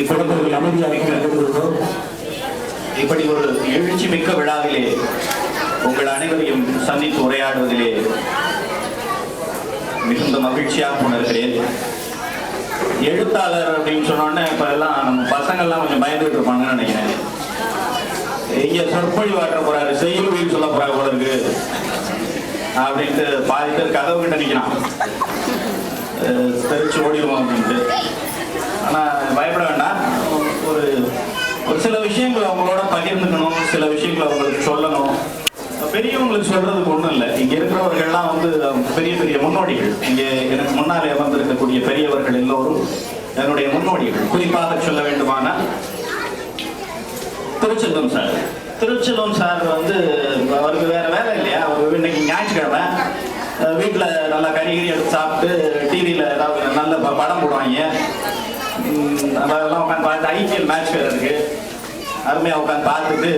இப்படி ஒரு அமைதியாக இப்படி ஒரு எழுச்சி மிக்க விழாவிலே உங்கள் அனைவரையும் சந்தித்து உரையாடுவதிலே மிகுந்த மகிழ்ச்சியாக உணர்கிறேன். எழுத்தாளர் அப்படின்னு சொன்னோன்னே இப்ப எல்லாம் நம்ம பசங்கள்லாம் கொஞ்சம் பயந்துட்டு இருப்பாங்கன்னு நினைக்கிறேன். இங்க சொற்பொழிவாற்ற போறாரு செய்யுள் சொல்ல போறாரு போல இருக்கு. அப்படின்ட்டு பாதி பேர் கதவு கிட்ட நிக்கிறான். தெரிச்சு ஓடிடுவோம் அப்படின்ட்டு. ஆனால் பயப்பட வேண்டாம். ஒரு ஒரு சில விஷயங்களை அவங்களோட பகிர்ந்துக்கணும் சில விஷயங்களை அவங்களுக்கு சொல்லணும். பெரியவங்களுக்கு சொல்றதுக்கு ஒன்றும் இல்லை. இங்க இருக்கிறவர்கள்லாம் வந்து பெரிய பெரிய முன்னோடிகள். இங்கே எனக்கு முன்னாலே அமர்ந்திருக்கக்கூடிய பெரியவர்கள் எல்லோரும் என்னுடைய முன்னோடிகள். குறிப்பாக சொல்ல வேண்டுமானால் திருச்செல்வம் சார். திருச்செல்வம் சார் வந்து அவருக்கு வேற வேலை இல்லையா? அவர் இன்னைக்கு ஞாயிற்றுக்கிழமை. வீட்டில் நல்லா கறி கறி எடுத்து சாப்பிட்டு டிவியில் ஏதாவது நல்ல ப- படம் போடுவாங்க. அதெல்லாம் உட்காந்து பார்த்து ஐபிஎல் மேட்ச் வேறு இருக்கு. அருமையாக உட்காந்து பார்த்துட்டு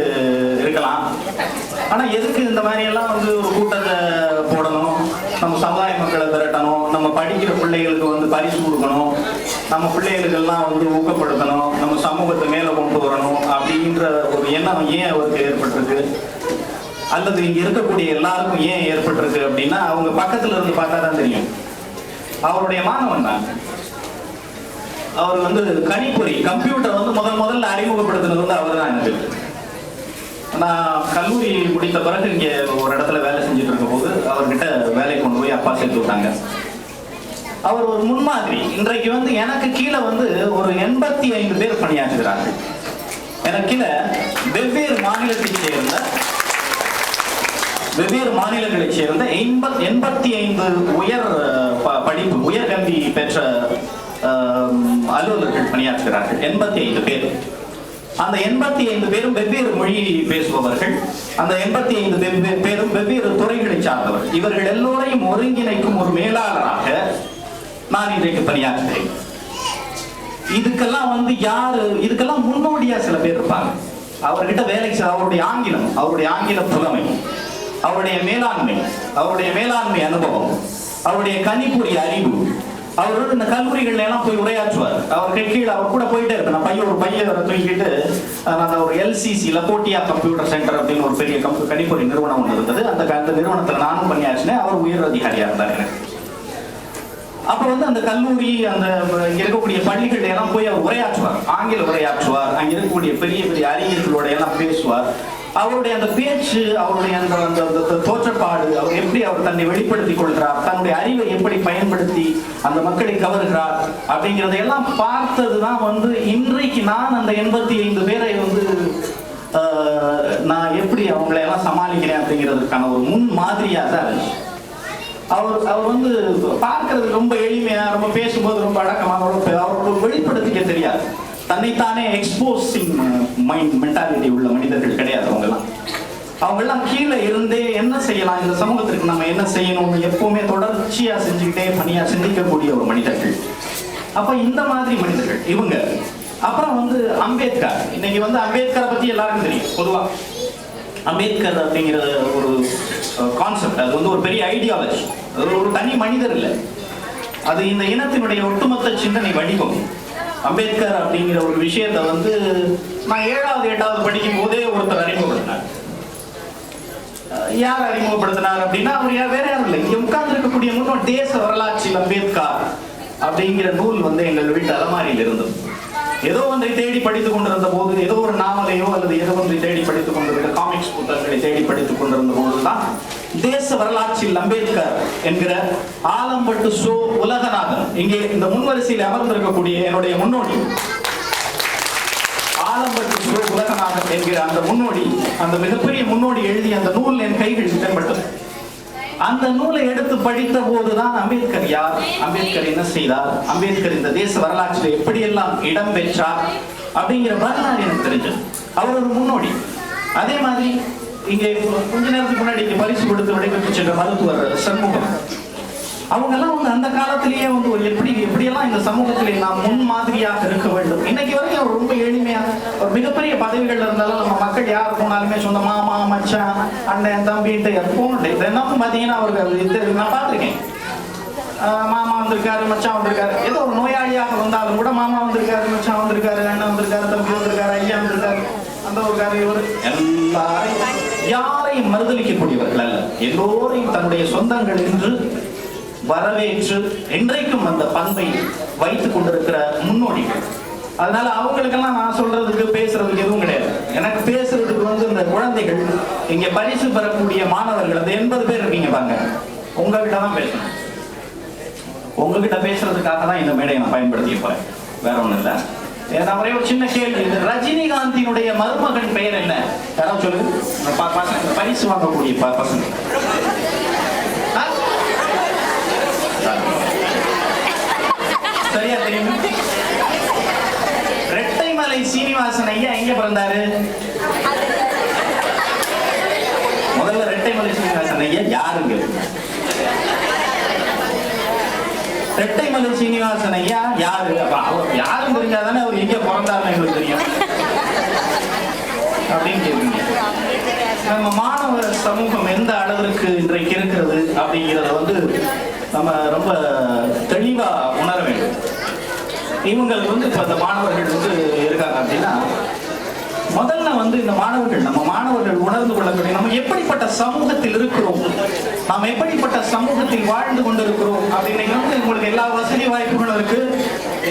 இருக்கலாம். ஆனால் எதுக்கு இந்த மாதிரி எல்லாம் வந்து ஒரு கூட்டத்தை போடணும்? நம்ம சமுதாய மக்களை திரட்டணும் நம்ம படிக்கிற பிள்ளைகளுக்கு வந்து பரிசு கொடுக்கணும். நம்ம பிள்ளைகளுக்கெல்லாம் வந்து ஊக்கப்படுத்தணும். நம்ம சமூகத்தை மேலே கொண்டு வரணும் அப்படின்ற ஒரு எண்ணம் ஏன் அவருக்கு ஏற்பட்டிருக்கு? அல்லது இங்கே இருக்கக்கூடிய எல்லாருக்கும் ஏன் ஏற்பட்டிருக்கு அப்படின்னா அவங்க பக்கத்துல இருந்து பார்த்தா தான் தெரியும். அவருடைய மாணவன் தான். அவர் வந்து கணிப்பொறி கம்ப்யூட்டர் வந்து முதல் முதல்ல அறிமுகப்படுத்தினது வந்து அவர் தான் எனக்கு. நான் கல்லூரி முடித்த பிறகு இங்கே ஒரு இடத்துல வேலை செஞ்சுட்டு இருக்க போது அவர்கிட்ட வேலைக்கு கொண்டு போய் அப்பா சேர்த்து விட்டாங்க. அவர் ஒரு முன்மாதிரி. இன்றைக்கு வந்து எனக்கு கீழே வந்து ஒரு எண்பத்தி ஐந்து பேர் பணியாற்றுகிறாங்க எனக்கு கீழே வெவ்வேறு மாநிலத்தைச் சேர்ந்த வெவ்வேறு மாநிலங்களைச் சேர்ந்த எண்பத் எண்பத்தி ஐந்து உயர் படிப்பு உயர்கல்வி பெற்ற அலுவலர்கள் பணியாற்றுகிறார்கள். எண்பத்தி ஐந்து பேர். அந்த எண்பத்தி ஐந்து பேரும் வெவ்வேறு மொழி பேசுபவர்கள். அந்த எண்பத்தி ஐந்து பேரும் வெவ்வேறு துறைகளை சார்ந்தவர்கள். இவர்கள் எல்லோரையும் ஒருங்கிணைக்கும் ஒரு மேலாளராக நான் இன்றைக்கு பணியாற்றுகிறேன். இதுக்கெல்லாம் வந்து யாரு இதுக்கெல்லாம் முன்னோடியா சில பேர் இருப்பாங்க. அவர்கிட்ட வேலை அவருடைய ஆங்கிலம் அவருடைய ஆங்கில புலமை அவருடைய மேலாண்மை அவருடைய மேலாண்மை அனுபவம் அவருடைய கணிப்பொறி அறிவு அவர் வந்து இந்த கல்லூரிகள்ல எல்லாம் போய் உரையாற்றுவார். அவர் கீழே அவர் கூட போயிட்டே இருப்பேன். நான் பையன் ஒரு பையன் அவரை தூக்கிட்டு நான் ஒரு எல்சிசியில் கோட்டியா கம்ப்யூட்டர் சென்டர் அப்படின்னு ஒரு பெரிய கம்ப்யூ கணிப்பொறி நிறுவனம் ஒன்று இருந்தது. அந்த க- அந்த நிறுவனத்தில் நானும் பணியாற்றினேன். அவர் உயர் அதிகாரியாக இருந்தார். எனக்கு அப்ப வந்து அந்த கல்லூரி அந்த இருக்கக்கூடிய பள்ளிகள் எல்லாம் போய் அவர் உரையாற்றுவார். ஆங்கில உரையாற்றுவார். அங்க இருக்கக்கூடிய பெரிய பெரிய அறிஞர்களோட எல்லாம் பேசுவார். அவருடைய அந்த பேச்சு அவருடைய அந்த அந்த அந்த தோற்றப்பாடு அவர் எப்படி அவர் தன்னை வெளிப்படுத்திக் கொள்கிறார் தன்னுடைய அறிவை எப்படி பயன்படுத்தி அந்த மக்களை கவர்கிறார் அப்படிங்கறதையெல்லாம் பார்த்ததுதான் வந்து இன்றைக்கு நான் அந்த எண்பத்தி ஐந்து பேரை வந்து நான் எப்படி அவங்களை எல்லாம் சமாளிக்கிறேன் அப்படிங்கிறதுக்கான ஒரு முன் மாதிரியாக தான் இருந்துச்சு அவர் அவர் வந்து பார்க்கறது ரொம்ப எளிமையா ரொம்ப பேசும்போது ரொம்ப அடக்கமாக அவருக்கு வெளிப்படுத்திக்க தெரியாது. தன்னைத்தானே எக்ஸ்போசிங் மைண்ட் மென்டாலிட்டி உள்ள மனிதர்கள் கிடையாது அவங்கெல்லாம். அவங்கெல்லாம் கீழே இருந்தே என்ன செய்யலாம்? இந்த சமூகத்திற்கு நம்ம என்ன செய்யணும்? எப்பவுமே தொடர்ச்சியா செஞ்சுக்கிட்டே பணியா சிந்திக்கக்கூடிய ஒரு மனிதர்கள். அப்ப இந்த மாதிரி மனிதர்கள் இவங்க. அப்புறம் வந்து அம்பேத்கர். இன்னைக்கு வந்து அம்பேத்கரை பத்தி எல்லாருக்கும் தெரியும் பொதுவா. அம்பேத்கர் அப்படிங்கிற ஒரு கான்செப்ட் அது வந்து ஒரு பெரிய ஐடியாலஜி அது ஒரு தனி மனிதர் இல்லை. அது இந்த இனத்தினுடைய ஒட்டுமொத்த சிந்தனை வடிவம். அம்பேத்கர் அப்படிங்கிற ஒரு விஷயத்த வந்து நான் ஏழாவது எட்டாவது படிக்கும் போதே ஒருத்தர் அறிமுகப்படுத்தினார். யார் அறிமுகப்படுத்தினார் அப்படின்னா அவர் யார் வேற யாரும் இல்லை. இங்க உட்கார்ந்து இருக்கக்கூடிய முன்னோர் தேச வரலாற்றில் அம்பேத்கர் அப்படிங்கிற நூல் வந்து எங்கள் வீட்டு அலமாரியில் இருந்தது. ஏதோ ஒன்றை தேடி படித்துக் கொண்டிருந்த போது ஏதோ ஒரு நாவலையோ அல்லது ஏதோ ஒன்றை தேடி படித்துக் கொண்டிருந்த காமிக்ஸ் புத்தகங்களை தேடி படித்துக் கொண்டிருந்த போதுதான் தேச வரலாற்றில் அம்பேத்கர் என்கிற ஆலம்பட்டு சோ உலகநாதன் இங்கே இந்த முன்வரிசையில் அமர்ந்திருக்கக்கூடிய என்னுடைய முன்னோடி ஆலம்பட்டு சோ உலகநாதன் என்கிற அந்த முன்னோடி அந்த மிகப்பெரிய முன்னோடி எழுதிய அந்த நூல் என் கைகளில் தென்பட்டது அந்த நூலை எடுத்து படித்த போதுதான் அம்பேத்கர் யார்? அம்பேத்கர் என்ன செய்தார்? அம்பேத்கர் இந்த தேச வரலாற்றில் எப்படியெல்லாம் இடம் பெற்றார் அப்படிங்கிற வரலாறு எனக்கு தெரிஞ்சது. அவர் ஒரு முன்னோடி. அதே மாதிரி இங்கே கொஞ்ச நேரத்துக்கு முன்னாடி இங்கே பரிசு கொடுத்து விடைபெற்று சென்ற மருத்துவர் சண்முகம். அவங்க எல்லாம் வந்து அந்த காலத்திலேயே வந்து ஒரு எப்படி எப்படியெல்லாம் இந்த சமூகத்தில் நாம் முன் மாதிரியாக இருக்க வேண்டும்? இன்னைக்கு வரைக்கும் அவர் ரொம்ப எளிமையாக ஒரு மிகப்பெரிய பதவிகள் இருந்தாலும் நம்ம மக்கள் யார் போனாலுமே சொந்த மாமா மச்சான் அண்ணன் தம்பின்ட்டு எப்பவும் இதெல்லாம் பார்த்தீங்கன்னா அவருக்கு அது நான் பார்த்துருக்கேன். மாமா வந்திருக்காரு மச்சான் வந்திருக்காரு. ஏதோ ஒரு நோயாளியாக வந்தாலும் கூட மாமா வந்திருக்காரு மச்சான் வந்திருக்காரு அண்ணன் வந்திருக்காரு தம்பி வந்திருக்காரு ஐயா வந்திருக்காரு அந்த ஒரு காரியம் இவர். எல்லாரையும் யாரையும் மறுதளிக்கக்கூடியவர்கள் அல்ல. எல்லோரையும் தன்னுடைய சொந்தங்கள் என்று வரவேற்று என்றைக்கும் அந்த பண்பை வைத்துக் கொண்டிருக்கிற முன்னோடிகள். அதனால அவங்களுக்கெல்லாம் நான் சொல்றதுக்கு பேசுறதுக்கு எதுவும் கிடையாது. எனக்கு பேசுறதுக்கு வந்து இந்த குழந்தைகள் இங்க பரிசு பெறக்கூடிய மாணவர்கள் அந்த எண்பது பேர் இருக்கீங்க பாருங்க. உங்ககிட்ட தான் பேசணும். உங்ககிட்ட பேசுறதுக்காக தான் இந்த மேடையை நான் பயன்படுத்தி போறேன். வேற ஒண்ணும் இல்லை. நான் ஒரே ஒரு சின்ன கேள்வி இது. ரஜினிகாந்தினுடைய மருமகன் பெயர் என்ன? யாராவது சொல்லுங்க. இந்த பரிசு வாங்கக்கூடிய பசங்க ஆ? சரியா தெரியுமா? ரெட்டைமலை சீனிவாசன் ஐயா எங்க பிறந்தாரு? முதல்ல ரெட்டைமலை சீனிவாசன் ஐயா யாருங்க? ரெட்டைமலை சீனிவாசன் ஐயா யாரு? அப்ப அவர் யாரும் தெரிஞ்சாதானே அவர் எங்க பிறந்தாருன்னு எங்களுக்கு தெரியும் அப்படின்னு கேட்குறீங்க நம்ம மாணவ சமூகம் எந்த அளவிற்கு இன்றைக்கு இருக்கிறது அப்படிங்கிறத வந்து நம்ம ரொம்ப தெளிவா உணர வேண்டும் இவங்களுக்கு வந்து இப்போ அந்த மாணவர்கள் வந்து இருக்காங்க அப்படின்னா முதல்ல வந்து இந்த மாணவர்கள் நம்ம மாணவர்கள் உணர்ந்து கொள்ளக்கூடிய நம்ம எப்படிப்பட்ட சமூகத்தில் இருக்கிறோம்? நாம் எப்படிப்பட்ட சமூகத்தில் வாழ்ந்து கொண்டிருக்கிறோம்? அப்படின்னு வந்து உங்களுக்கு எல்லா வசதி வாய்ப்புகளும் இருக்கு.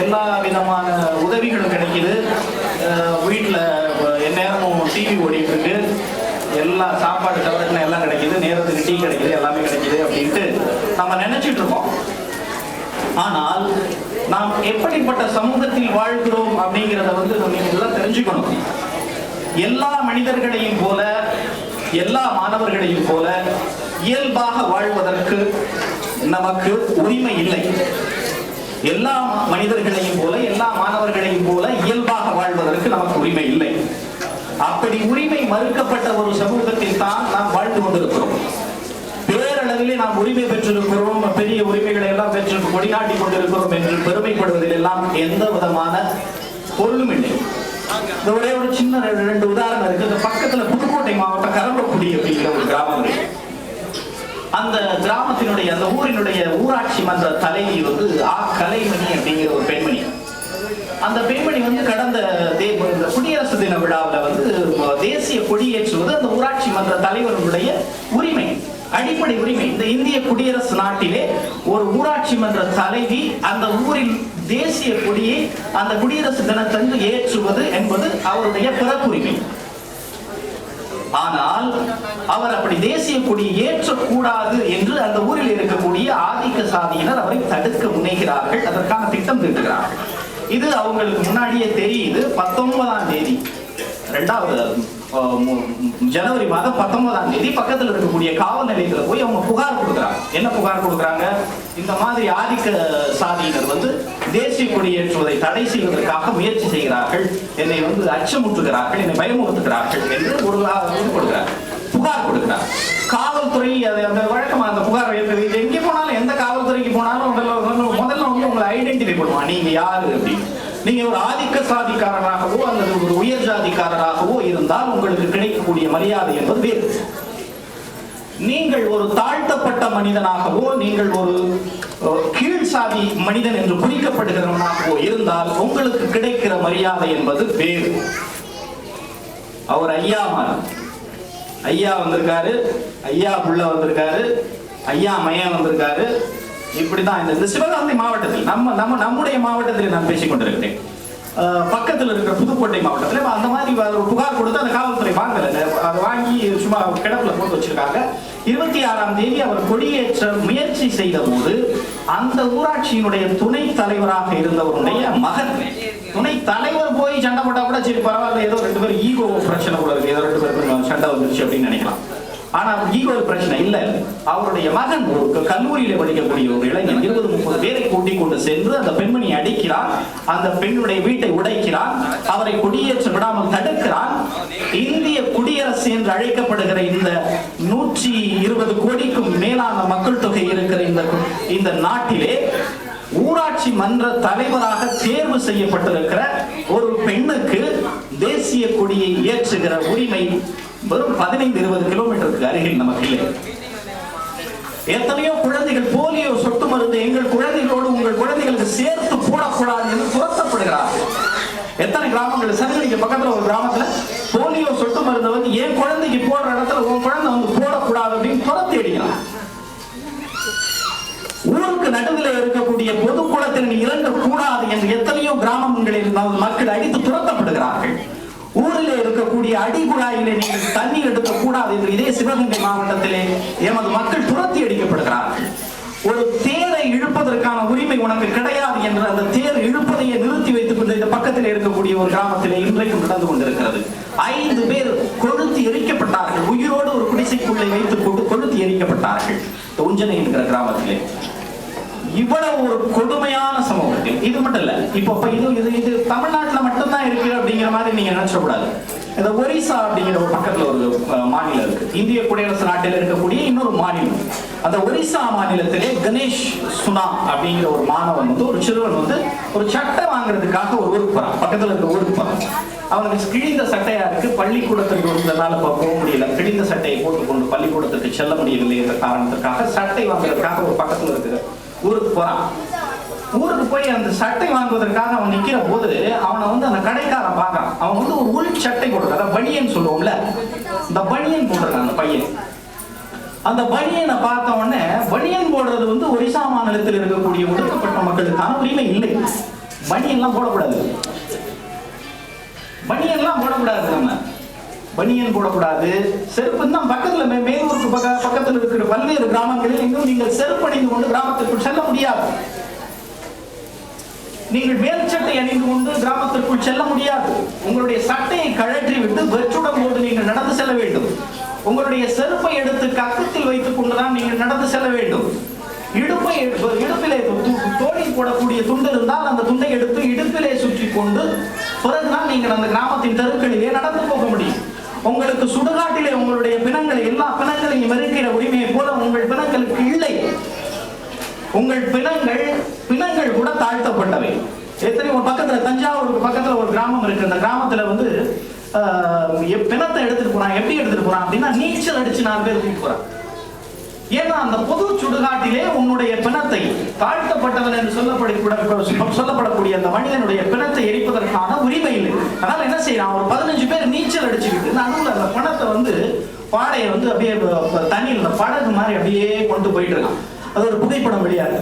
எல்லா விதமான உதவிகளும் கிடைக்குது. வீட்டில் எந்நேரமும் டிவி ஓடிட்டு இருக்கு. எல்லா சாப்பாடு தவிர எல்லாம் கிடைக்குது. நேரத்துக்கு டீ கிடைக்குது. எல்லாமே கிடைக்குது அப்படின்ட்டு நம்ம நினைச்சிட்டு இருக்கோம். ஆனால் நாம் எப்படிப்பட்ட சமூகத்தில் வாழ்கிறோம் அப்படிங்கிறத வந்து நீங்க எல்லாம் தெரிஞ்சுக்கணும். எல்லா மனிதர்களையும் போல எல்லா மாணவர்களையும் போல இயல்பாக வாழ்வதற்கு நமக்கு உரிமை இல்லை. எல்லா மனிதர்களையும் போல எல்லா மாணவர்களையும் போல இயல்பாக வாழ்வதற்கு நமக்கு உரிமை இல்லை. அப்படி உரிமை மறுக்கப்பட்ட ஒரு சமூகத்தில் தான் நாம் வாழ்ந்து கொண்டிருக்கிறோம். நாம் உரிமை பெற்றிருக்கிறோம் பெரிய உரிமைகளை எல்லாம் பெற்று கொடிநாட்டி கொண்டிருக்கிறோம் என்று பெருமைப்படுவதில் எல்லாம் எந்த விதமான பொருளும் இல்லை. ஒரே ஒரு சின்ன ரெண்டு உதாரணம் இருக்கு. இந்த பக்கத்துல புதுக்கோட்டை மாவட்டம் கரம்பக்குடி அப்படிங்கிற ஒரு கிராமம் இருக்கு. அந்த கிராமத்தினுடைய அந்த ஊரினுடைய ஊராட்சி மன்ற தலைவி வந்து ஆ கலைமணி அப்படிங்கிற ஒரு பெண்மணி. அந்த பெண்மணி வந்து கடந்த தே- இந்த குடியரசு தின விழாவில் வந்து தேசிய கொடியேற்றுவது அந்த ஊராட்சி மன்ற தலைவர்களுடைய உரிமை. அடிப்படை உரிமை. இந்த இந்திய குடியரசு நாட்டிலே ஒரு ஊராட்சி மன்ற தலைவி அந்த ஊரில் தேசிய கொடியை அந்த குடியரசு தினத்தன்று ஏற்றுவது என்பது அவருடைய பிறப்புரிமை. ஆனால் அவர் அப்படி தேசிய கொடியை ஏற்றக்கூடாது என்று அந்த ஊரில் இருக்கக்கூடிய ஆதிக்க சாதியினர் அவரை தடுக்க முனைகிறார்கள். அதற்கான திட்டம் தீட்டுகிறார்கள். இது அவங்களுக்கு முன்னாடியே தெரியுது. பத்தொன்பதாம் தேதி. ரெண்டாவது ஜனவரி மாதம் பத்தொன்பதாம் தேதி பக்கத்தில் இருக்கக்கூடிய காவல் நிலையத்தில் போய் அவங்க புகார் கொடுக்குறாங்க. என்ன புகார் கொடுக்குறாங்க? இந்த மாதிரி ஆதிக்க சாதியினர் வந்து தேசிய கொடியேற்றுவதை தடை செய்வதற்காக முயற்சி செய்கிறார்கள். என்னை வந்து அச்சமுற்றுகிறார்கள் என்னை பயமுறுத்துகிறார்கள் என்று ஒரு கொடுக்கிறார் புகார் கொடுக்கிறார் காவல்துறை அதை அந்த வழக்கமாக அந்த புகார் வைத்தது இது எங்கே போனாலும் எந்த காவல்துறைக்கு போனாலும் முதல்ல முதல்ல வந்து உங்களை ஐடென்டிஃபை பண்ணுவான் நீங்க யாரு அப்படின்னு. நீங்க ஒரு ஆதிக்க சாதிக்காரராகவோ அல்லது ஒரு உயர் ஜாதிக்காரராகவோ இருந்தால் உங்களுக்கு கிடைக்கக்கூடிய மரியாதை என்பது வேறு. நீங்கள் ஒரு தாழ்த்தப்பட்ட மனிதனாகவோ நீங்கள் ஒரு கீழ் சாதி மனிதன் என்று குறிக்கப்படுகிறவனாகவோ இருந்தால் உங்களுக்கு கிடைக்கிற மரியாதை என்பது வேறு. அவர் ஐயா மாதிரி ஐயா வந்திருக்காரு ஐயா புள்ள வந்திருக்காரு ஐயா மையன் வந்திருக்காரு இப்படிதான் இந்த இந்த சிவகாசி மாவட்டத்தில் நம்ம நம்ம நம்முடைய மாவட்டத்தில் நான் பேசிக் கொண்டிருக்கிறேன். பக்கத்தில் இருக்கிற புதுக்கோட்டை மாவட்டத்தில் அந்த மாதிரி ஒரு புகார் கொடுத்து அந்த காவல்துறை வாங்கல. அதை வாங்கி சும்மா கிடப்புல போட்டு வச்சிருக்காங்க. இருபத்தி ஆறாம் தேதி அவர் கொடியேற்ற முயற்சி செய்த போது அந்த ஊராட்சியினுடைய துணை தலைவராக இருந்தவருடைய மகன். துணை தலைவர் போய் சண்டை போட்டா கூட சரி பரவாயில்ல ஏதோ ரெண்டு பேரும் ஈகோ பிரச்சனை கூட இருக்கு. ஏதோ ரெண்டு பேரும் சண்டை வந்துருச்சு அப்படின்னு நினைக்கலாம். ஆனா ஈகோ பிரச்சனை இல்ல. அவருடைய மகன் ஒரு கல்லூரியில படிக்கக்கூடிய ஒரு இளைஞன் இருபது முப்பது பேரை கூட்டிக் கொண்டு சென்று அந்த பெண்மணி அடிக்கிறான் அந்த பெண்ணுடைய வீட்டை உடைக்கிறான் அவரை குடியேற்ற விடாமல் தடுக்கிறான். இந்திய குடியரசு என்று அழைக்கப்படுகிற இந்த நூற்றி இருபது கோடிக்கும் மேலான மக்கள் தொகை இருக்கிற இந்த இந்த நாட்டிலே ஊராட்சி மன்ற தலைவராக தேர்வு செய்யப்பட்டிருக்கிற ஒரு பெண்ணுக்கு தேசிய கொடியை ஏற்றுகிற உரிமை வெறும் பதினைந்து இருபது கிலோமீட்டருக்கு அருகில் நமக்கு இல்லை. எத்தனையோ குழந்தைகள் போலியோ சொட்டு மருந்து எங்கள் குழந்தைகளோடு உங்கள் குழந்தைகளுக்கு சேர்த்து போடக்கூடாது என்று துரத்தப்படுகிறார்கள். எத்தனை கிராமங்கள்? சங்கடிக்கு பக்கத்துல ஒரு கிராமத்துல போலியோ சொட்டு மருந்தை வந்து என் குழந்தைக்கு போடுற இடத்துல உன் குழந்தை வந்து போடக்கூடாது அப்படின்னு துரத்தி அடிக்கிறான். ஊருக்கு நடுவில் இருக்கக்கூடிய பொது குளத்தில் நீ இறங்க கூடாது என்று எத்தனையோ கிராமங்களில் நமது மக்கள் அடித்து துரத்தப்படுகிறார்கள். ஊரிலே இருக்கக்கூடிய அடிகுழாயிலே நீங்கள் தண்ணீர் எடுக்க கூடாது என்று இதே சிவகங்கை மாவட்டத்திலே எமது மக்கள் துரத்தி அடிக்கப்படுகிறார்கள். ஒரு தேரை இழுப்பதற்கான உரிமை உனக்கு கிடையாது என்று அந்த தேர் இழுப்பதையே நிறுத்தி வைத்துக் கொண்டு இந்த பக்கத்தில் இருக்கக்கூடிய ஒரு கிராமத்திலே இன்றைக்கும் நடந்து கொண்டிருக்கிறது. ஐந்து பேர் கொளுத்தி எரிக்கப்பட்டார்கள். உயிரோடு ஒரு குடிசைக்குள்ளே வைத்துக் கொண்டு கொளுத்தி எரிக்கப்பட்டார்கள். உஞ்சனை என்கிற கிராமத்திலே. இவ்வளவு ஒரு கொடுமையான சமூகத்தில் இது மட்டும் இல்ல இப்போ இப்ப இது இது இது தமிழ்நாட்டுல மட்டும்தான் இருக்கு அப்படிங்கிற மாதிரி நீங்க நினைச்சக்கூடாது இந்த ஒரிசா அப்படிங்கிற ஒரு பக்கத்துல ஒரு மாநிலம் இருக்கு. இந்திய குடியரசு நாட்டில் இருக்கக்கூடிய இன்னொரு மாநிலம். அந்த ஒரிசா மாநிலத்திலே கணேஷ் சுனா அப்படிங்கிற ஒரு மாணவன் வந்து ஒரு சிறுவன் வந்து ஒரு சட்டை வாங்குறதுக்காக ஒரு ஊருக்கு போறான். பக்கத்துல இருக்க ஊருக்கு போறான். அவனுக்கு கிழிந்த சட்டையா இருக்கு. பள்ளிக்கூடத்துக்கு வந்ததுனால போக முடியல. கிழிந்த சட்டையை போட்டுக்கொண்டு பள்ளிக்கூடத்துக்கு செல்ல முடியவில்லை என்ற காரணத்திற்காக சட்டை வாங்குறதுக்காக ஒரு பக்கத்துல இருக்கிற ஊருக்கு போறான். ஊருக்கு போய் அந்த சட்டை வாங்குவதற்காக அவன் நிக்கிற போது அவனை வந்து அந்த கடைக்காரன் பார்க்கறான். அவன் வந்து ஒரு உள் சட்டை போடுறான் அதான் பனியன் சொல்லுவோம்ல இந்த பனியன் போட்டிருக்கான் அந்த பையன். அந்த பனியனை பார்த்த உடனே பனியன் போடுறது வந்து ஒரிசா மாநிலத்தில் இருக்கக்கூடிய ஒடுக்கப்பட்ட மக்களுக்கான உரிமை இல்லை. பனியன்லாம் போடக்கூடாது. பனியன்லாம் போடக்கூடாது நம்ம. பனியன் போடக்கூடாது. செருப்பு தான் பக்கத்துல மேலூருக்கு பக்க பக்கத்தில் இருக்கிற பல்வேறு கிராமங்களில் இன்னும் நீங்கள் செருப்பு அணிந்து கொண்டு கிராமத்திற்குள் செல்ல முடியாது. நீங்கள் மேல் சட்டை அணிந்து கொண்டு கிராமத்திற்குள் செல்ல முடியாது. உங்களுடைய சட்டையை கழற்றி விட்டு வெற்றுடம்போடு நீங்கள் நடந்து செல்ல வேண்டும். உங்களுடைய செருப்பை எடுத்து கக்கத்தில் வைத்துக் கொண்டுதான் நீங்கள் நடந்து செல்ல வேண்டும். இடுப்பை இடுப்பிலே தோணி போடக்கூடிய துண்டு இருந்தால் அந்த துண்டை எடுத்து இடுப்பிலே சுற்றி கொண்டு பிறகுதான் நீங்கள் அந்த கிராமத்தின் தெருக்களிலே நடந்து போக முடியும். உங்களுக்கு சுடுகாட்டிலே உங்களுடைய பிணங்களை எல்லா பிணங்களையும் இருக்கிற உரிமையை போல உங்கள் பிணங்களுக்கு இல்லை. உங்கள் பிணங்கள் பிணங்கள் கூட தாழ்த்தப்பட்டவை. எத்தனை ஒரு பக்கத்துல தஞ்சாவூருக்கு பக்கத்துல ஒரு கிராமம் இருக்கு. அந்த கிராமத்துல வந்து எப்- பிணத்தை எடுத்துட்டு போறான் எப்படி எடுத்துட்டு போறான் அப்படின்னா நீச்சல் அடிச்சு நாலு பேர் தூக்கி போறான் ஏன்னா அந்த பொது சுடுகாட்டிலே உன்னுடைய பிணத்தை தாழ்த்தப்பட்டவன் என்று சொல்லப்படக்கூட சொல்லப்படக்கூடிய அந்த மனிதனுடைய பிணத்தை எரிப்பதற்கான உரிமை இல்லை. அதனால என்ன செய்யறான்? ஒரு பதினஞ்சு பேர் நீச்சல் அடிச்சுக்கிட்டு நான் அந்த பிணத்தை வந்து பாடையை வந்து அப்படியே தண்ணியில் படகு மாதிரி அப்படியே கொண்டு போயிட்டு இருக்கான். அது ஒரு புகைப்படம் வெளியாது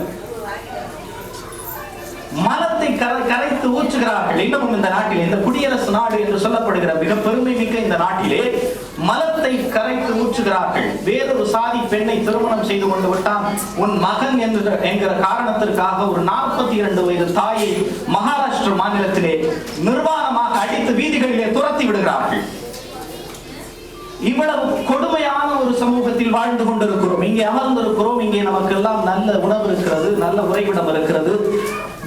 மலத்தை கரை கரைத்து ஊற்றுகிறார்கள். இன்னமும் இந்த நாட்டிலே இந்த குடியரசு நாடு என்று சொல்லப்படுகிற மிக பெருமை மிக்க இந்த நாட்டிலே மலத்தை கரைத்து ஊற்றுகிறார்கள். வேறொரு சாதி பெண்ணை திருமணம் செய்து கொண்டு விட்டான். உன் மகன் என்கிற என்கிற காரணத்திற்காக ஒரு நாற்பத்தி இரண்டு வயது தாயை மகாராஷ்டிர மாநிலத்திலே நிர்வாணமாக அடித்து வீதிகளிலே துரத்தி விடுகிறார்கள். இவ்வளவு கொடுமையான ஒரு சமூகத்தில் வாழ்ந்து கொண்டிருக்கிறோம். இங்கே அமர்ந்திருக்கிறோம். இங்கே நமக்கு எல்லாம் நல்ல உணவு இருக்கிறது நல்ல உறைவிடம் இருக்கிறது.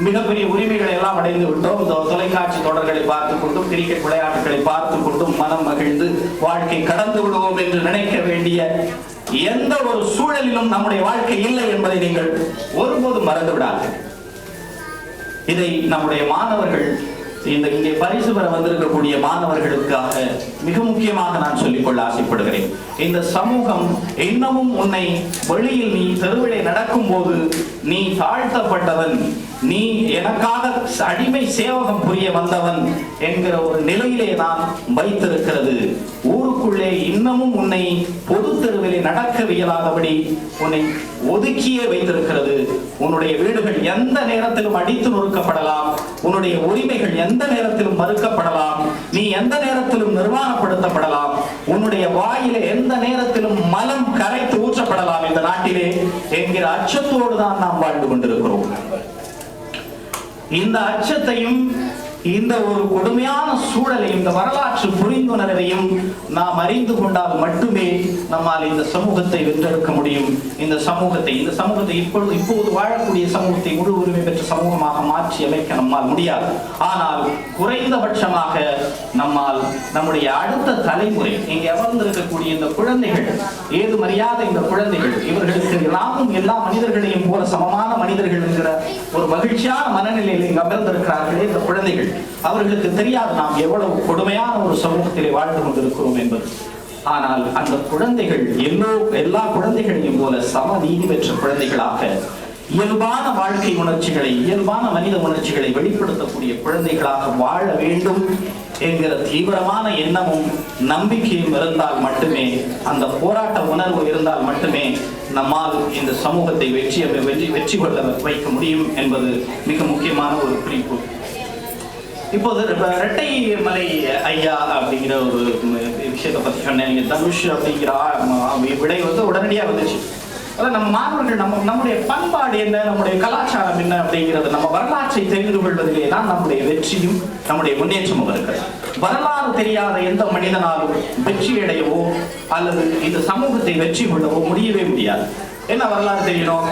மிகப்பெரிய உரிமைகளை எல்லாம் அடைந்து விட்டோம். இந்த தொலைக்காட்சி தொடர்களை பார்த்துக் கொண்டும் கிரிக்கெட் விளையாட்டுகளை பார்த்துக் கொண்டும் மனம் மகிழ்ந்து வாழ்க்கை கடந்து விடுவோம் என்று நினைக்க வேண்டிய எந்த ஒரு சூழலிலும் நம்முடைய வாழ்க்கை இல்லை என்பதை நீங்கள் ஒருபோதும் மறந்து விடாதீர்கள் இதை நம்முடைய மாணவர்கள் இந்த இங்கே பரிசு பெற வந்திருக்கக்கூடிய மாணவர்களுக்காக மிக முக்கியமாக நான் சொல்லிக்கொள்ள ஆசைப்படுகிறேன். இந்த சமூகம் இன்னமும் உன்னை வெளியில் நீ தெருவிலே நடக்கும் போது நீ தாழ்த்தப்பட்டவன் நீ எனக்காக அடிமை சேவகம் புரிய வந்தவன் என்கிற ஒரு நிலையிலே தான் வைத்திருக்கிறது. ஊருக்குள்ளே இன்னமும் உன்னை பொது நடக்கவியலாதபடி நடக்க உன்னை ஒதுக்கியே வைத்திருக்கிறது. உன்னுடைய வீடுகள் எந்த நேரத்திலும் அடித்து நொறுக்கப்படலாம். உன்னுடைய உரிமைகள் எந்த நேரத்திலும் மறுக்கப்படலாம். நீ எந்த நேரத்திலும் நிர்வாணப்படுத்தப்படலாம். உன்னுடைய வாயிலே எந்த நேரத்திலும் மலம் கரைத்து ஊற்றப்படலாம் இந்த நாட்டிலே என்கிற அச்சத்தோடு தான் நாம் வாழ்ந்து கொண்டிருக்கிறோம். இந்த அச்சத்தையும் இந்த ஒரு கொடுமையான சூழலையும் இந்த வரலாற்று புரிந்துணர்வையும் நாம் அறிந்து கொண்டால் மட்டுமே நம்மால் இந்த சமூகத்தை வென்றெடுக்க முடியும். இந்த சமூகத்தை இந்த சமூகத்தை இப்பொழுது இப்போது வாழக்கூடிய சமூகத்தை முழு உரிமை பெற்ற சமூகமாக மாற்றி அமைக்க நம்மால் முடியாது. ஆனால் குறைந்தபட்சமாக நம்மால் நம்முடைய அடுத்த தலைமுறை இங்கே அமர்ந்திருக்கக்கூடிய இந்த குழந்தைகள் ஏது மரியாதை இந்த குழந்தைகள் இவர்களுக்கு எல்லாமும் எல்லா மனிதர்களையும் போல சமமான மனிதர்கள் என்கிற ஒரு மகிழ்ச்சியான மனநிலையில் இங்கு அமர்ந்திருக்கிறார்களே இந்த குழந்தைகள். அவர்களுக்கு தெரியாது நாம் எவ்வளவு கொடுமையான ஒரு சமூகத்திலே வாழ்ந்து கொண்டிருக்கிறோம் என்பது. ஆனால் அந்த குழந்தைகள் எல்லோ எல்லா குழந்தைகளையும் போல சம நீதி பெற்ற குழந்தைகளாக இயல்பான வாழ்க்கை உணர்ச்சிகளை இயல்பான மனித உணர்ச்சிகளை வெளிப்படுத்தக்கூடிய குழந்தைகளாக வாழ வேண்டும் என்கிற தீவிரமான எண்ணமும் நம்பிக்கையும் இருந்தால் மட்டுமே அந்த போராட்ட உணர்வு இருந்தால் மட்டுமே நம்மால் இந்த சமூகத்தை வெற்றி வெற்றி வெற்றி கொள்ள வைக்க முடியும் என்பது மிக முக்கியமான ஒரு குறிப்பு. இப்போது ரெட்டை மலை ஐயா அப்படிங்கிற ஒரு விஷயத்தை பத்தி சொன்னேன். நீங்க தனுஷ் அப்படிங்கிற விடை வந்து உடனடியா வந்துச்சு. அதான் நம்ம மாணவர்கள் நம்ம நம்முடைய பண்பாடு என்ன நம்முடைய கலாச்சாரம் என்ன அப்படிங்கிறது நம்ம வரலாற்றை தெரிந்து கொள்வதிலே தான் நம்முடைய வெற்றியும் நம்முடைய முன்னேற்றமும் இருக்கிறது. வரலாறு தெரியாத எந்த மனிதனாலும் வெற்றி அடையவோ அல்லது இந்த சமூகத்தை வெற்றி கொள்ளவோ முடியவே முடியாது. என்ன வரலாறு தெரியணும்?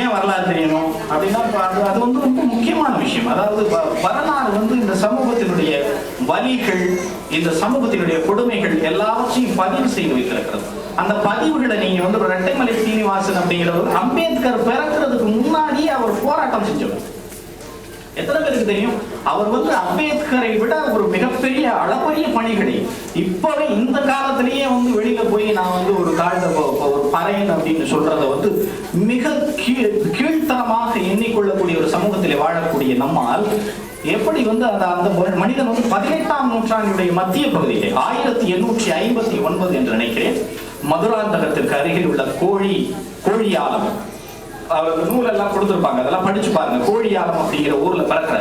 ஏன் வரலாறு தெரியணும் அப்படின்னா அது அது வந்து ரொம்ப முக்கியமான விஷயம். அதாவது வரலாறு வந்து இந்த சமூகத்தினுடைய வலிகள் இந்த சமூகத்தினுடைய கொடுமைகள் எல்லாவற்றையும் பதிவு செய்து வைத்திருக்கிறது. அந்த பதிவுகளை நீங்க வந்து ஒரு ரெட்டைமலை சீனிவாசன் அப்படிங்கிறவர் அம்பேத்கர் பிறக்கிறதுக்கு முன்னாடியே அவர் போராட்டம் செஞ்சவர். எத்தனை பேருக்கு தெரியும்? அவர் வந்து அம்பேத்கரை விட ஒரு மிகப்பெரிய அளப்பரிய பணிகளை இப்பவே இந்த காலத்திலேயே வந்து வெளியில போய் நான் வந்து ஒரு தாழ்ந்த ப- ஒரு பறையன் அப்படின்னு சொல்றத வந்து மிக கீழ் கீழ்த்தரமாக எண்ணிக்கொள்ளக்கூடிய ஒரு சமூகத்தில் வாழக்கூடிய நம்மால் எப்படி வந்து அந்த அந்த மனிதன் வந்து பதினெட்டாம் நூற்றாண்டுடைய மத்திய பகுதியிலே ஆயிரத்தி எண்ணூற்றி ஐம்பத்தி ஒன்பது என்று நினைக்கிறேன் மதுராந்தகத்திற்கு அருகில் உள்ள கோழி கோழியாலம் அவர் நூலெல்லாம் கொடுத்துருப்பாங்க. அதெல்லாம் படிச்சு பாருங்க. கோழியாலம் அப்படிங்கிற ஊர்ல பிறக்கிற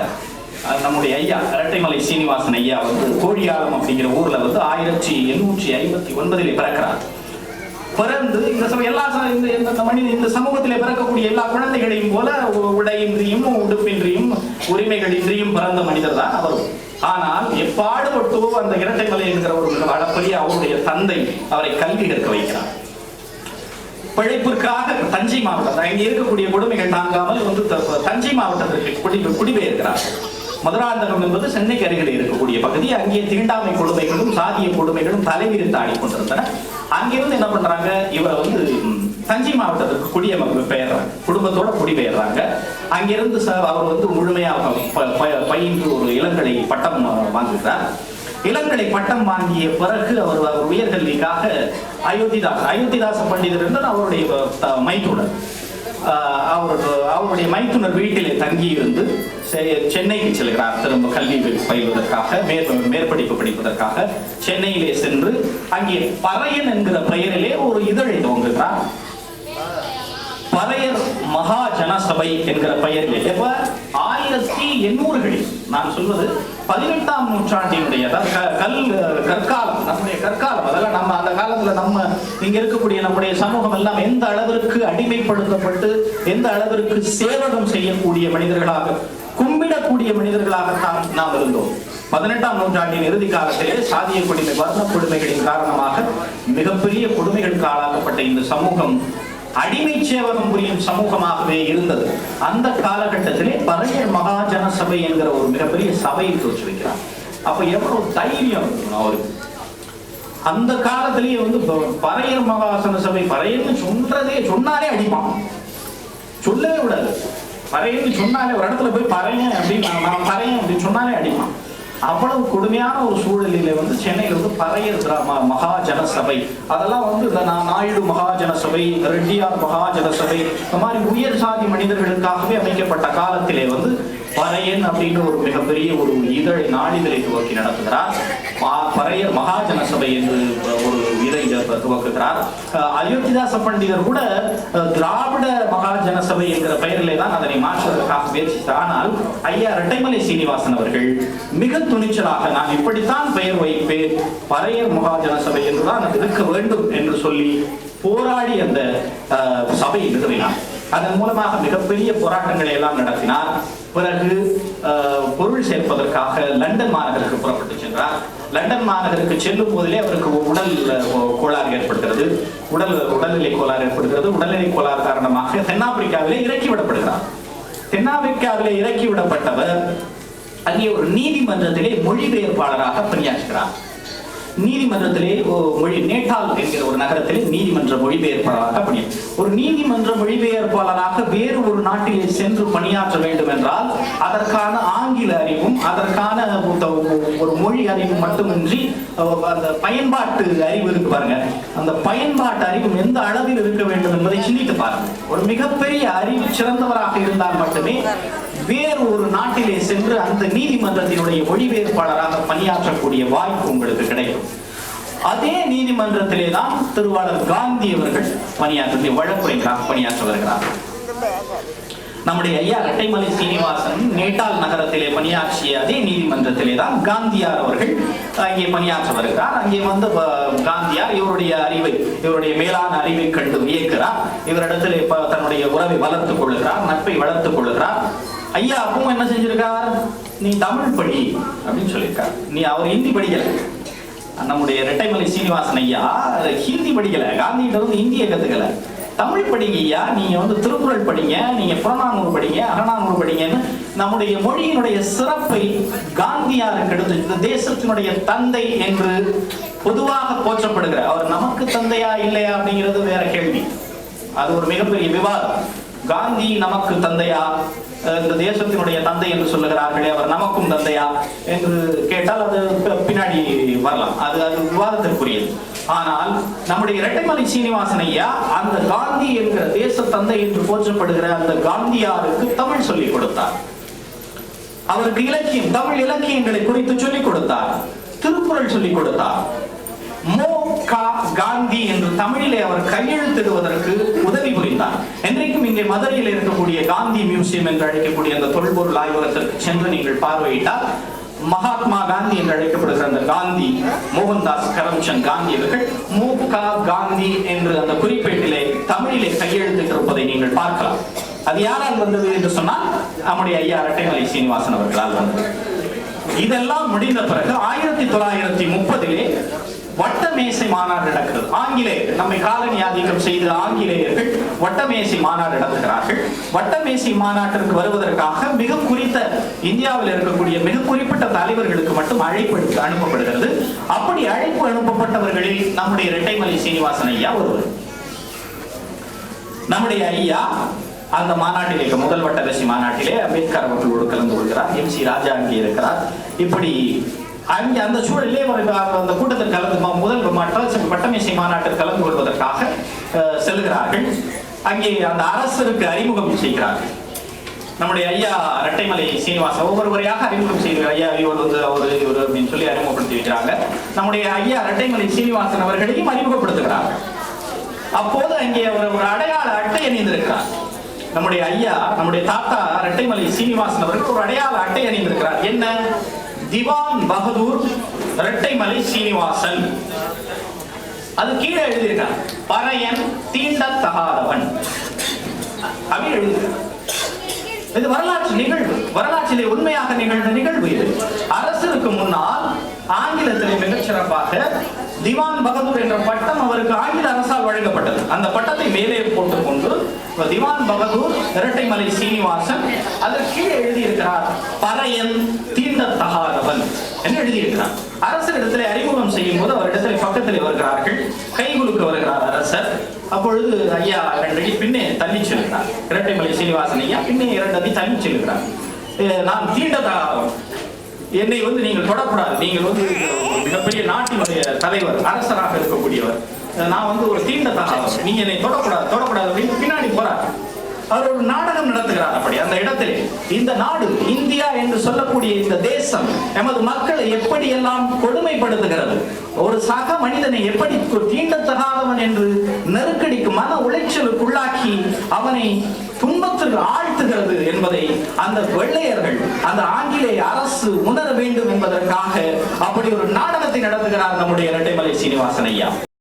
நம்முடைய ஐயா இரட்டைமலை சீனிவாசன் ஐயா வந்து கோழியாலம் அப்படிங்கிற ஊர்ல வந்து ஆயிரத்தி எண்ணூற்றி ஐம்பத்தி ஒன்பதில் பிறக்கிறார். பிறந்து இந்த சம எல்லா இந்த இந்த- மனித இந்த சமூகத்தில் பிறக்கக்கூடிய எல்லா குழந்தைகளையும் போல உடையின்றியும் உடுப்பின்றியும் உரிமைகளின்றியும் பிறந்த மனிதர் தான் அவரும் ஆனால் எப்பாடுபட்டோ அந்த இரட்டைமலை என்கிற ஒரு மிக அளப்பரிய அவருடைய தந்தை அவரை கல்வி கற்க வைக்கிறார். பிழைப்பிற்காக தஞ்சை மாவட்டம் இங்கே இருக்கக்கூடிய கொடுமைகள் தாங்காமல் வந்து த- தஞ்சை மாவட்டத்திற்கு குடி குடிபெயர்க்கிறார் மதுராந்தகம் என்பது சென்னைக்கு அருகில் இருக்கக்கூடிய பகுதி. அங்கே தீண்டாமை கொடுமைகளும் சாதிய கொடுமைகளும் தலைவிரித்து ஆடிக்கொண்டிருந்தன அங்கிருந்து என்ன பண்றாங்க? இவரை வந்து தஞ்சை மாவட்டத்துக்கு குடியமர்வு பெயர்றாங்க. குடும்பத்தோட குடிபெயர்றாங்க. அங்கிருந்து ச- அவர் வந்து முழுமையாக ப- பயின்று ஒரு இளங்கலை பட்டம் வாங்குகிறார். இளங்கலை பட்டம் வாங்கிய பிறகு அவர் உயர்கல்விக்காக அயோத்திதாஸ் அயோத்திதாச பண்டிதர் இருந்தால் அவருடைய மைத்துனர். அவர் அவருடைய மைத்துனர் வீட்டிலே தங்கி இருந்து செ- சென்னைக்கு செல்கிறார். திரும்ப கல்வி பயில்வதற்காக மேற் மேற்படிப்பு படிப்பதற்காக சென்னையிலே சென்று அங்கே பறையன் என்கிற பெயரிலே ஒரு இதழை துவங்குகிறார். பழையர் மகா ஜனசபை என்கிற பெயரில். எப்ப? ஆயிரத்தி எண்ணூறுகளில். நான் சொல்வது பதினெட்டாம் நூற்றாண்டினுடைய அதாவது க- கல் கற்காலம். நம்முடைய கற்காலம். அதெல்லாம் நம்ம அந்த காலத்துல நம்ம இங்க இருக்கக்கூடிய நம்முடைய சமூகம் எல்லாம் எந்த அளவிற்கு அடிமைப்படுத்தப்பட்டு எந்த அளவிற்கு சேவகம் செய்யக்கூடிய மனிதர்களாக கும்பிடக்கூடிய மனிதர்களாகத்தான் நாம் இருந்தோம். பதினெட்டாம் நூற்றாண்டின் இறுதி காலத்திலே சாதிய கொடுமை வர்ண கொடுமைகளின் காரணமாக மிகப்பெரிய கொடுமைகளுக்கு ஆளாக்கப்பட்ட இந்த சமூகம் அடிமை சேவகம் புரியும் சமூகமாகவே இருந்தது. அந்த காலகட்டத்திலே பழைய மகாஜன சபை என்கிற ஒரு மிகப்பெரிய சபையை தோற்று வைக்கிறார். அப்ப எவ்வளவு தைரியம் அவருக்கு? அந்த காலத்திலேயே வந்து பறையர் மகாசன சபை பறையர்னு சொல்றதே சொன்னாலே அடிப்பான். சொல்லவே கூடாது. பறையன்னு சொன்னாலே ஒரு இடத்துல போய் பறையன் அப்படின்னு நான் நான் பறையன் அப்படின்னு சொன்னாலே அடிப்பான். அவ்வளவு கொடுமையான ஒரு சூழலிலே வந்து சென்னையில் வந்து பறையர் கிராம மகாஜன சபை அதெல்லாம் வந்து இந்த நா- நாயுடு மகாஜன சபை ரெட்டியார் மகாஜன சபை இந்த மாதிரி உயர் சாதி மனிதர்களுக்காகவே அமைக்கப்பட்ட காலத்திலே வந்து பறையன் அப்படின்னு ஒரு மிகப்பெரிய ஒரு இதழை நாளிதழை துவக்கி நடத்துகிறார். பறையர் மகாஜன சபை என்று துவக்குகிறார் அயோத்திதாச பண்டிதர் கூட திராவிட மகாஜன சபை என்கிற பெயரிலே தான் அதனை மாற்றுவதற்காக முயற்சித்தார். ஆனால் ஐயா இரட்டைமலை சீனிவாசன் அவர்கள் மிக துணிச்சலாக நான் இப்படித்தான் பெயர் வைப்பேன் பறையர் மகாஜன சபை என்றுதான் இருக்க வேண்டும் என்று சொல்லி போராடி அந்த சபையை நிறுவினார். அதன் மூலமாக மிகப்பெரிய போராட்டங்களை எல்லாம் நடத்தினார். பிறகு பொருள் சேர்ப்பதற்காக லண்டன் மாநகருக்கு புறப்பட்டு சென்றார். லண்டன் மாநகருக்கு செல்லும் போதிலே அவருக்கு உடல் கோளாறு ஏற்படுகிறது. உடல் உடல்நிலை கோளாறு ஏற்படுகிறது. உடல்நிலை கோளாறு காரணமாக தென்னாப்பிரிக்காவிலே இறக்கி விடப்படுகிறார். தென்னாப்பிரிக்காவிலே இறக்கி விடப்பட்டவர் அங்கே ஒரு நீதிமன்றத்திலே மொழிபெயர்ப்பாளராக பணியாற்றுகிறார். நீதிமன்றத்திலே மொழி நேட்டால் என்கிற ஒரு நகரத்திலே நீதிமன்ற மொழிபெயர்ப்பாளராக பணி ஒரு நீதிமன்ற மொழிபெயர்ப்பாளராக வேறு ஒரு நாட்டிலே சென்று பணியாற்ற வேண்டும் என்றால் அதற்கான ஆங்கில அறிவும் அதற்கான ஒரு- ஒரு மொழி அறிவு மட்டுமின்றி அந்த பயன்பாட்டு அறிவு இருக்கு பாருங்க. அந்த பயன்பாட்டு அறிவும் எந்த அளவில் இருக்க வேண்டும் என்பதை சிந்தித்து பாருங்க ஒரு மிகப்பெரிய அறிவு சிறந்தவராக இருந்தால் மட்டுமே வேறு ஒரு நாட்டிலே சென்று அந்த நீதிமன்றத்தினுடைய மொழிபெயர்ப்பாளராக பணியாற்றக்கூடிய வாய்ப்பு உங்களுக்கு கிடைக்கும். அதே நீதிமன்றத்திலே தான் திருவாளர் காந்தி அவர்கள் பணியாற்றி வழக்குரைஞராக பணியாற்ற வருகிறார். நம்முடைய ஐயா இரட்டைமலை சீனிவாசன் நேட்டால் நகரத்திலே பணியாற்றிய அதே நீதிமன்றத்திலே தான் காந்தியார் அவர்கள் அங்கே பணியாற்ற வருகிறார். அங்கே வந்து காந்தியார் இவருடைய அறிவை இவருடைய மேலான அறிவை கண்டு வியக்கிறார். இவரிடத்திலே தன்னுடைய உறவை வளர்த்துக் கொள்கிறார் நட்பை வளர்த்துக் கொள்கிறார் ஐயா அப்பவும் என்ன செஞ்சிருக்கார்? நீ தமிழ் படி அப்படின்னு சொல்லியிருக்கார். நீ அவர் ஹிந்தி படிக்கல. நம்முடைய ரெட்டைமலை சீனிவாசன் ஐயா ஹிந்தி படிக்கல. காந்திகிட்ட வந்து இந்திய கத்துக்கல. தமிழ் படிங்க ஐயா நீங்க வந்து திருக்குறள் படிங்க நீங்க புறநானூறு படிங்க அகநானூறு படிங்கன்னு நம்முடைய மொழியினுடைய சிறப்பை காந்தியாருக்கு எடுத்து இந்த தேசத்தினுடைய தந்தை என்று பொதுவாக போற்றப்படுகிற அவர் நமக்கு தந்தையா இல்லையா அப்படிங்கிறது வேற கேள்வி. அது ஒரு மிகப்பெரிய விவாதம். காந்தி நமக்கு தந்தையா? இந்த தேசத்தினுடைய தந்தை என்று சொல்லுகிறார்களே அவர் நமக்கும் தந்தையா? என்று கேட்டால் அது பின்னாடி வரலாம். அது அது விவாதத்திற்குரியது. ஆனால் நம்முடைய இரட்டைமலை சீனிவாசன் ஐயா அந்த காந்தி என்கிற தேச தந்தை என்று போற்றப்படுகிற அந்த காந்தியாருக்கு தமிழ் சொல்லிக் கொடுத்தார். அவருக்கு இலக்கியம் தமிழ் இலக்கியங்களை குறித்து சொல்லிக் கொடுத்தார். திருக்குறள் சொல்லிக் கொடுத்தார். மோ கா காந்தி என்று தமிழிலே அவர் கையெழுத்திடுவதற்கு உதவி புரிந்தார் என்றைக்கும் இங்கே மதுரையில் இருக்கக்கூடிய காந்தி மியூசியம் என்று அழைக்கக்கூடிய அந்த தொல்பொருள் ஆய்வகத்திற்கு சென்று நீங்கள் பார்வையிட்டால் மகாத்மா காந்தி என்று அழைக்கப்படுகிற அந்த காந்தி மோகன்தாஸ் கரம்சந்த் காந்தி அவர்கள் மு க காந்தி என்று அந்த குறிப்பேட்டிலே தமிழிலே கையெழுத்திட்டிருப்பதை நீங்கள் பார்க்கலாம். அது யாரால் வந்தது என்று சொன்னால் நம்முடைய ஐயா இரட்டைமலை சீனிவாசன் அவர்களால் வந்தது. இதெல்லாம் முடிந்த பிறகு ஆயிரத்தி தொள்ளாயிரத்தி முப்பதிலே வட்டமேசை மாநாடு நடக்கிறது. ஆங்கிலேயர் நம்மை காலனி ஆதிக்கம் செய்து ஆங்கிலேயர்கள் வட்டமேசை மாநாடு நடத்துகிறார்கள். வட்டமேசை மாநாட்டிற்கு வருவதற்காக மிக குறித்த இந்தியாவில் இருக்கக்கூடிய மிக குறிப்பிட்ட தலைவர்களுக்கு மட்டும் அழைப்பு அனுப்பப்படுகிறது. அப்படி அழைப்பு அனுப்பப்பட்டவர்களில் நம்முடைய இரட்டைமலை சீனிவாசன் ஐயா ஒருவர். நம்முடைய ஐயா அந்த மாநாட்டிலே முதல் வட்டரசி மாநாட்டிலே அம்பேத்கர் அவர்களோடு கலந்து கொள்கிறார். எம் சி ராஜா அங்கே இருக்கிறார். இப்படி அங்கே அந்த சூழலிலே அவர் அந்த கூட்டத்தில் கலந்து முதல் மற்ற பட்டமேசை மாநாட்டில் கலந்து கொள்வதற்காக செல்கிறார்கள். அங்கே அந்த அரசருக்கு அறிமுகம் செய்கிறார்கள். நம்முடைய ஐயா இரட்டைமலை சீனிவாசன் ஒவ்வொருவரையாக அறிமுகம் செய்கிறார் ஐயா இவர் வந்து அவர் இவர் அப்படின்னு சொல்லி அறிமுகப்படுத்தி வைக்கிறாங்க நம்முடைய ஐயா ரெட்டைமலை சீனிவாசன் அவர்களையும் அறிமுகப்படுத்துகிறாங்க அப்போது அங்கே ஒரு ஒரு அடையாள அட்டை அணிந்திருக்கிறார். நம்முடைய ஐயா நம்முடைய தாத்தா ரெட்டைமலை சீனிவாசன் அவர்கள் ஒரு அடையாள அட்டை அணிந்திருக்கிறார். என்ன? திவான் பகதூர் இரட்டைமலை சீனிவாசன். அது கீழே எழுதியிருக்கான் பறையன் தீண்டத்தகாதவன் அப்படின்னு எழுதியிருக்கார். இது வரலாற்று நிகழ்வு. வரலாற்றிலே உண்மையாக நிகழ்ந்த நிகழ்வு இது. அரசருக்கு முன்னால் ஆங்கிலத்திலே மிகச்சிறப்பாக திவான் பகதூர் என்ற பட்டம் அவருக்கு ஆங்கில அரசால் வழங்கப்பட்டது. அந்த பட்டத்தை மேலே போட்டுக்கொண்டு திவான் பகதூர் இரட்டைமலை சீனிவாசன் அதற்கு கீழே எழுதியிருக்கிறார் பறையன் தீண்டத்தகாதவன் என்று எழுதியிருக்கிறார். அரசரிடத்திலே அறிமுகம் செய்யும் போது அவரிடத்திலே பக்கத்தில் வருகிறார்கள். கைகுலுக்க வருகிறார் அரசர். அப்பொழுது ஐயா இரண்டு அடி பின்னே தள்ளி செல்கிறார். இரட்டைமலை சீனிவாசன் ஐயா பின்னே இரண்டு அடி தள்ளி செல்கிறார். நான் தீண்டத்தகாதவன். என்னை வந்து நீங்கள் தொடக்கூடாது. நீங்கள் வந்து மிகப்பெரிய நாட்டினுடைய தலைவர் அரசராக இருக்கக்கூடியவர். நான் வந்து ஒரு தீண்டத்தகாதவன் நீங்க என்னை தொடக்கூடாது தொடக்கூடாது அப்படின்னு பின்னாடி போறாரு. அவர் ஒரு நாடகம் நடத்துகிறார் அப்படி அந்த இடத்திலே. இந்த நாடு இந்தியா என்று சொல்லக்கூடிய இந்த தேசம் எமது மக்களை எப்படி எல்லாம் கொடுமைப்படுத்துகிறது? ஒரு சக மனிதனை எப்படி தீண்டத்தகாதவன் என்று நெருக்கடிக்கு மன உளைச்சலுக்குள்ளாக்கி அவனை துன்பத்தில் ஆழ்த்துகிறது என்பதை அந்த வெள்ளையர்கள் அந்த ஆங்கிலேய அரசு உணர வேண்டும் என்பதற்காக அப்படி ஒரு நாடகத்தை நடத்துகிறார் நம்முடைய இரட்டைமலை சீனிவாசன் ஐயா.